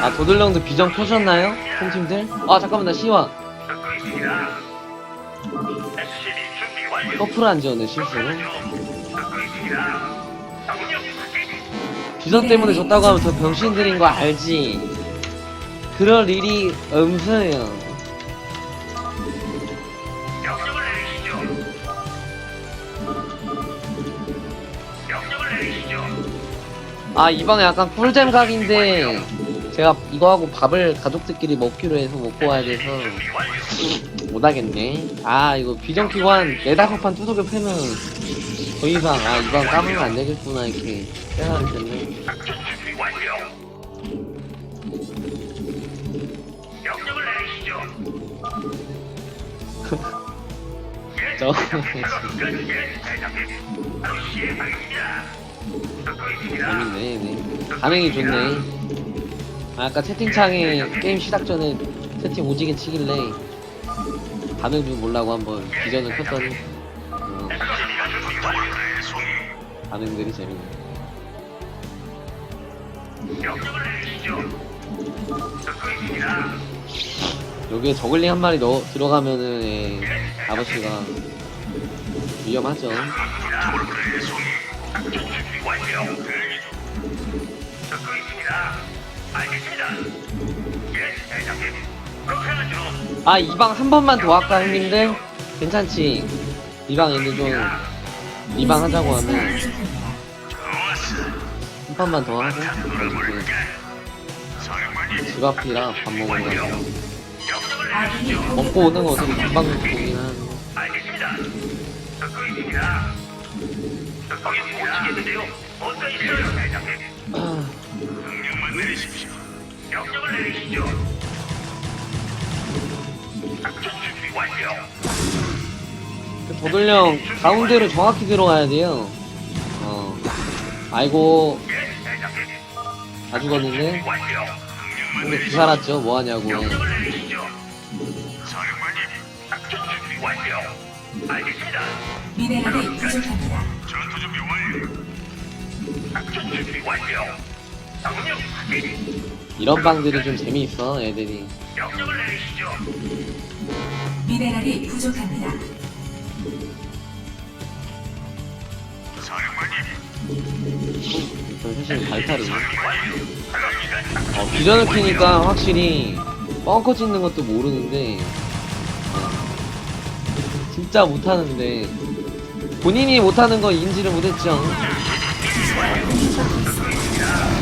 아 도들령도 비전 켜셨나요? 홈팀들? 아 잠깐만 나 시와 완료. 커플 안 지었네 실수로. 비전 때문에 졌다고 하면 저 병신들인 거 알지 그럴 일이 없어요. 아 이번에 약간 꿀잼 각인데 제가 이거 하고 밥을 가족들끼리 먹기로 해서 먹고 와야 돼서. 못하겠네 아 이거 비전 키고 한 네다섯 판 투석을 패면 더 이상 아 이번 까불면 안 되겠구나 이렇게 생각이 내리시죠. 저. 재밌네 네. 반응이 좋네 아, 아까 채팅창에 게임 시작 전에 채팅 오지게 치길래 반응 좀 보려고 한번 비전을 켰더니 어. 반응들이 재밌네. 여기에 저글링 한 마리 넣어 들어가면은 예, 아버지가 위험하죠 작전 준비. 알겠습니다. 예, 대장님. 그렇게 하죠. 아 이 방 한 번만 더 할까 형님들? 괜찮지? 이방 근데 좀 이 방 하자고 하면 한 판만 더 하고 그래가지고 집 앞이라 밥 먹으러 명령을 내리시죠. 먹고 오는 거 어차피 금방 보긴 하는데 알겠습니다. 듣고 있습니다. 듣고 있습니다. 어떤 일이요, 대장님? 명령을 내리시죠. 작전 준비 완료. 도들령 가운데로 정확히 들어가야 돼요 어 아이고 예, 대장님. 다 죽었는데 완료. 근데 기살았죠 뭐하냐고 명령을 내리시죠. 사령관님, 작전 준비 완료. 알겠습니다. 미네랄이 부족합니다. 전투 준비 완료. 작전 준비 완료. 명령 확인. 이런 방들이 좀 재미있어 애들이 명령을 내리시죠. 미네랄이 부족합니다. 사령관님, 저 사실 완료. 그럽니다. 어, 비전을 키니까 확실히 뻥커 찍는 것도 모르는데 어, 진짜 못하는데 본인이 못하는 거 인지를 못했죠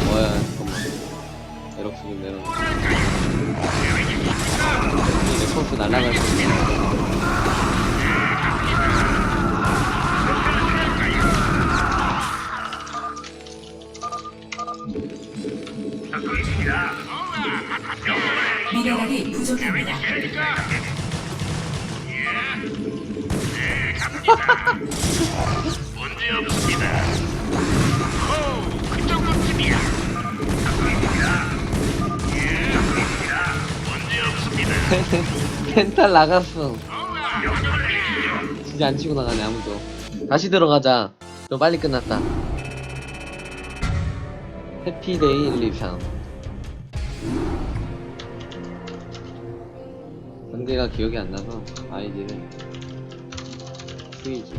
뭐야 에럭스 좀 내려 레퍼스 날라갈 수 있습니다. 미네랄이 부족합니다. 문제 없습니다. 펜탈 나갔어. 진짜 안 치고 나가네 아무도. 다시 들어가자. 좀 빨리 끝났다. 해피데이 1, 2, 3 상대가 기억이 안 나서 아이디를 스위지.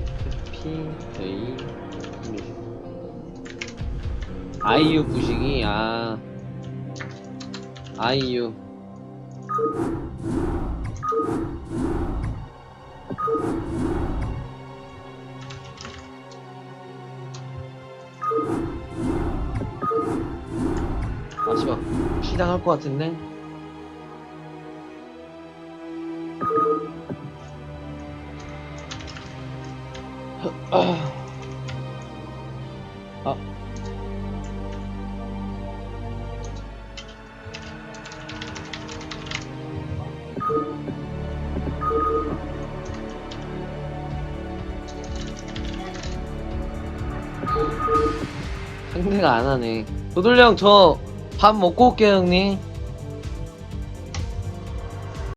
해피데이 1, 2, 3 아이유 부식이 아. 아이유 마지막 시당할 것 같은데? 아. 상대가 안 하네. 도돌령 저 밥 먹고 올게요 형님